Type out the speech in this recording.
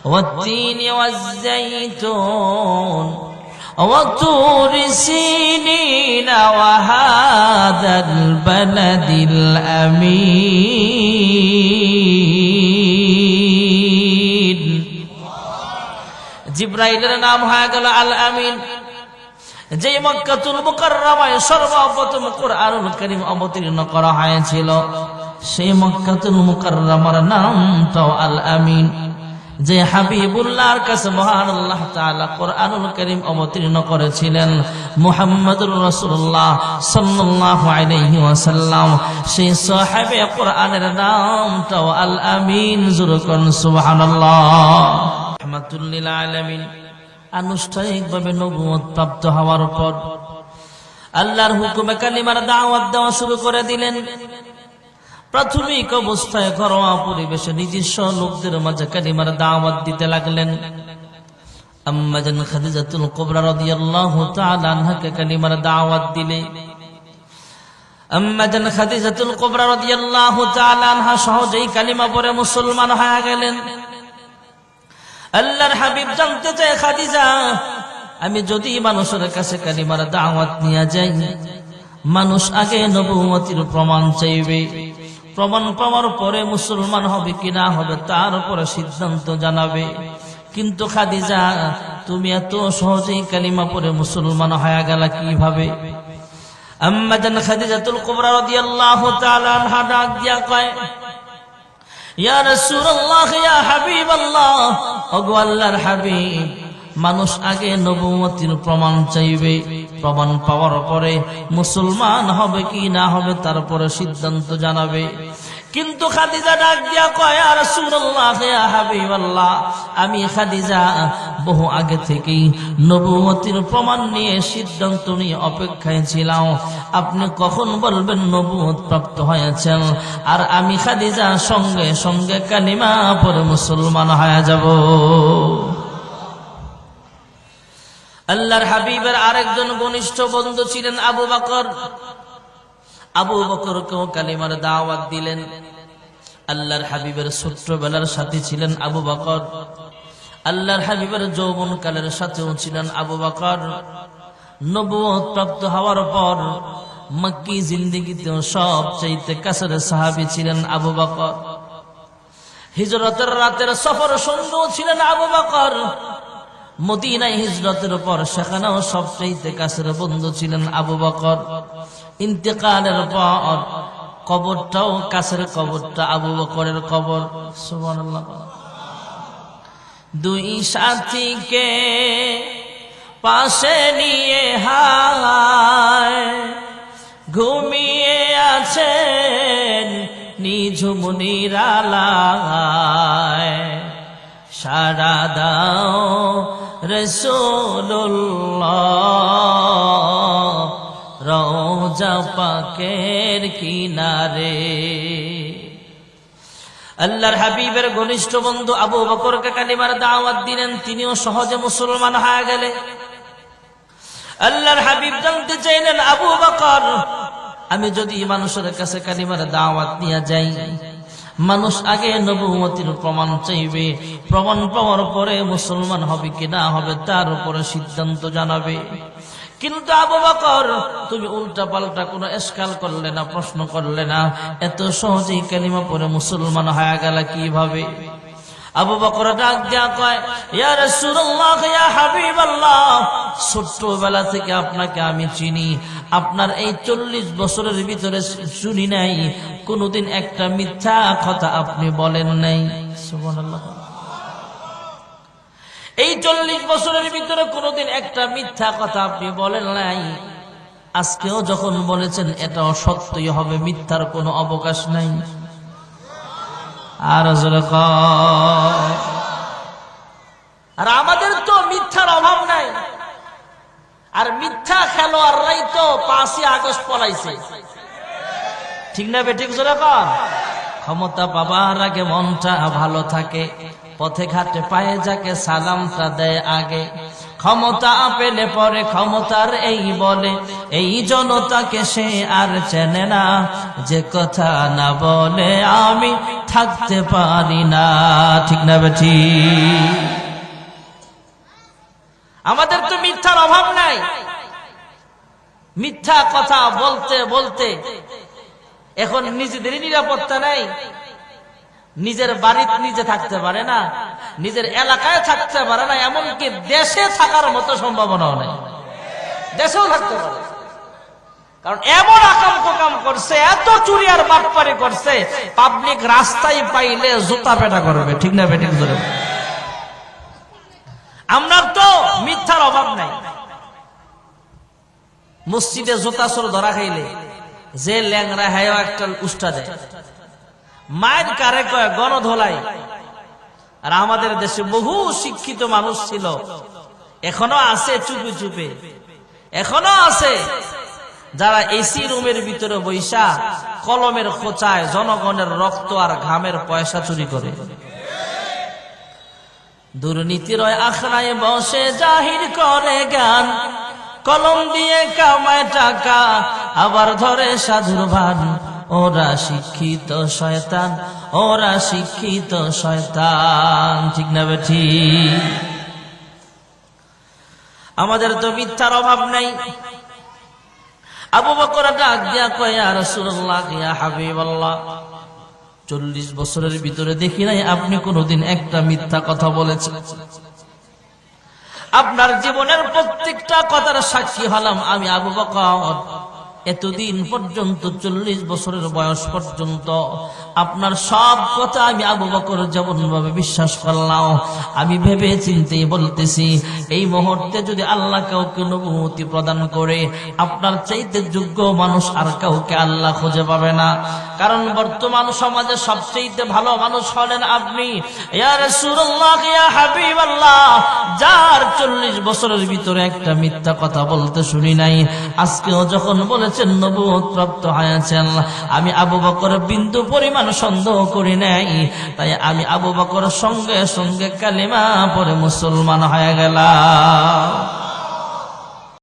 والتين والزيتون وطور سينين وهذا البلد الأمين জিব্রাইলের নাম হয়ে গেল আল আমিন যে মক্কাতুল মুকাররমায় সর্বপ্রথম কোরআনুল কারীম অবতীর্ণ করা হয়েছিল সেই মক্কাতুল মুকাররমার নামটাও আল আমিন যে হাবিবুল্লাহর কাছে মহান আল্লাহ তাআলা কোরআনুল কারীম অবতীর্ণ করেছিলেন মুহাম্মদুর রাসূলুল্লাহ সাল্লাল্লাহু আলাইহি ওয়াসাল্লাম। সেই সাহাবে কোরআনের নামটাও আল আমিন জুরকুন সুবহানাল্লাহ। রহমাতুল্লিল আলামিন। আনুষ্ঠানিকভাবে নবুয়ত প্রাপ্ত হওয়ার পর আল্লাহর হুকুমে কালিমার দাওয়াত দেওয়া শুরু করে দিলেন। প্রাথমিক অবস্থায় ঘরোয়া পরিবেশে নিজস্ব লোকদের মাঝে কালিমার দাওয়াত দিতে লাগলেন। আম্মাজান খাদিজাতুল কুবরা রাদিয়াল্লাহু তাআলা আনহাকে কালিমার দাওয়াত দিলে। আম্মাজান খাদিজাতুল কুবরা রাদিয়াল্লাহু তাআলা আনহা সহজেই কালিমা পড়ে মুসলমান হয়ে গেলেন। আল্লাহর হাবিব জানতে চায়, খাদিজা, আমি যদি মানুষের কাছে কালিমার দাওয়াত নিয়ে যাই, মানুষ আগে নবুমতির প্রমাণ চাইবে। প্রমাণ পাওয়ার পরে মুসলমান হবে কি না হবে তার উপরে সিদ্ধান্ত জানাবে। কিন্তু খাদিজা, তুমি এত সহজেই কালিমা পরে মুসলমান হয়ে গেল কীভাবে? আম্মাজান দিয়া কয় হাবিবাল্লাহ হাবিব মানুষ আগে নবমতির প্রমাণ চাইবে। প্রমাণ পাওয়ার পরে মুসলমান হবে কি না হবে তারপরে সিদ্ধান্ত জানাবে। কিন্তু খাদিজা ডাক দিয়া কয় আর হাবিবাল্লাহ, আমি খাদিজা বহু আগে থেকেই নবুয়তির প্রমাণ নিয়ে সিদ্ধান্ত নিয়ে অপেক্ষায় ছিলাম। আপনি কখন বলবেন নবুয়ত প্রাপ্ত হয়েছেন? আর আমি খাদিজা সঙ্গে সঙ্গে কালিমা পরে মুসলমান হয়ে যাব। আল্লাহর হাবিবের আরেকজন ঘনিষ্ঠ বন্ধু ছিলেন আবু বকর। আবু বকরকেও কালিমার দাওয়াত দিলেন। আল্লাহর হাবিবের ছোট্টবেলার সাথে ছিলেন আবু বকর। আল্লাহর হাবিবের যৌবন কালের সাথেও ছিলেন আবু বকর। নবুয়ত প্রাপ্ত হওয়ার পর মক্কি সব চাইতে কাছের সাহাবি ছিলেন আবু বকর। হিজরতের রাতের সফর সঙ্গ ছিলেন আবু বকর। মদিনায় হিজরতের পর সেখানেও সবচাইতে কাছের বন্ধু ছিলেন আবু বকর। ইন্তেকালের পর কবরটাও কাছের কবরটা আবু বকরের কবর। দুই সাথীকে পাশে নিয়ে হায়, ঘুমিয়ে আছেন নিঝুম নিরালায় সারা দাও রসুল্লাহ রোজা পাকের কিনারে। আল্লাহর হাবিবের ঘনিষ্ঠ বন্ধু আবু বকরকে কালিমার দাওয়াত দিলেন, তিনিও সহজে মুসলমান হয়ে গেলে। আল্লাহর হাবিব জানতে চাইলেন, আবু বকর, আমি যদি মানুষের কাছে কালিমার দাওয়াত নিয়ে যাই মানুষ আগে নবুমতির প্রমাণ চাইবে। প্রমাণ পাওয়ার পরে মুসলমান হবে কি না হবে তার উপরে সিদ্ধান্ত জানাবে। কিন্তু আবু বকর, তুমি উল্টা পাল্টা কোনো এসকাল করলে না, প্রশ্ন করলে না। এত সহজেই কালিমা পরে মুসলমান হয়ে গেল কীভাবে? আবু বকর ডাক দিয়া কয়, ইয়া রাসূলুল্লাহ, ইয়া হাবিবাল্লাহ ছোট্টবেলা থেকে আপনাকে আমি চিনি। আপনার এই চল্লিশ বছরের ভিতরে শুনি নাই। কোনোদিন একটা মিথ্যা কথা আপনি বলেন নাই। এই চল্লিশ বছরের ভিতরে কোনোদিন একটা মিথ্যা কথা আপনি বলেন নাই। আজকেও যখন বলেছেন, এটা অসত্যই হবে, মিথ্যার কোনো অবকাশ নাই। আর আর আমাদের তো মিথ্যার অভাব নাই। আর মিথ্যা খেলোয়াড়রাই তো পাঁচই আগস্ট পলাইছে। ঠিক না বেঠিক জোরে ক্ষমতা পাবার আগে মনটা ভালো থাকে, পথে ঘাটে পায়ে যাকে সালামটা দেয় আগে। ক্ষমতা পেলে পরে ক্ষমতার এই বলে, এই জনতাকে সে আর চেনে না, যে কথা না বলে আমি থাকতে পারি না। ঠিক না বেঠি আমাদের তো মিথ্যার অভাব নাই। মিথ্যা কথা বলতে বলতে এখন নিজেদেরই নিরাপত্তা নাই। নিজের বাড়িতে নিজে থাকতে পারে না, নিজের এলাকায় থাকতে পারে না, এমনকি দেশে থাকার মতো সম্ভাবনাও নেই। দেশেও থাকতে পারে কারণ এমন আকাম কোকাম করছে, এত চুরি আর বাটপারি করছে, পাবলিক রাস্তায় পাইলে জুতা পেটা করবে, ঠিক না ধরে আমরা তো মিথ্যার অভাব নাই। মসজিদে জোতা সর ধরা খাইলে যে ল্যাংরা হ্যাঁ একটা উষ্টা দেয়। মায়ের কারে কয়, গণধোলাই। আর আমাদের দেশে বহু শিক্ষিত মানুষ ছিল। এখনও আছে চুপে চুপে। এখনও আছে। যারা এসি রুমের ভিতরে বৈশা কলমের খোঁচায় জনগণের রক্ত আর ঘামের পয়সা চুরি করে। দুর্নীতির আখড়ায় বসে জাহির করে জ্ঞান। কলম দিয়ে কামায় টাকা, আবার ধরে সাধুর ভান। ওরা শিক্ষিত শয়তান, ওরা শিক্ষিত শয়তান। ঠিক না বেঠি আমাদের তো মিথ্যার অভাব নাই। আবু বকর ডাক দিয়া কয় রাসূলুল্লাহ, ইয়া হাবিবাল্লাহ চল্লিশ বছরের ভিতরে দেখি নাই, আপনি কোনোদিন একটা মিথ্যা কথা বলেছেন। আপনার জীবনের প্রত্যেকটা কথার সাক্ষী হলাম আমি আবু বকর। এতদিন পর্যন্ত চল্লিশ বছরের বয়স পর্যন্ত আপনার সব কথা আমি আবু বকর যেমন ভাবে বিশ্বাস করলাম। আমি ভেবে চিন্তে বলতেছি, এই মুহূর্তে যদি আল্লাহ কাউকে অনুভূতি প্রদান করে, আপনার চাইতে যোগ্য মানুষ আর কাউকে আল্লাহ খুঁজে পাবে না। কারণ বর্তমান সমাজে সবচেয়ে ভালো মানুষ হলেন আপনি। যার চল্লিশ বছরের ভিতরে একটা মিথ্যা কথা বলতে শুনি নাই, আজকেও যখন বলেছেন নবুত প্রাপ্ত হয়েছেন। আমি আবু বকর বিন্দু পরিমাণ সন্দেহ করি নাই। তাই আমি আবু বকর সঙ্গে সঙ্গে কালিমা পরে মুসলমান হয়ে গেলাম।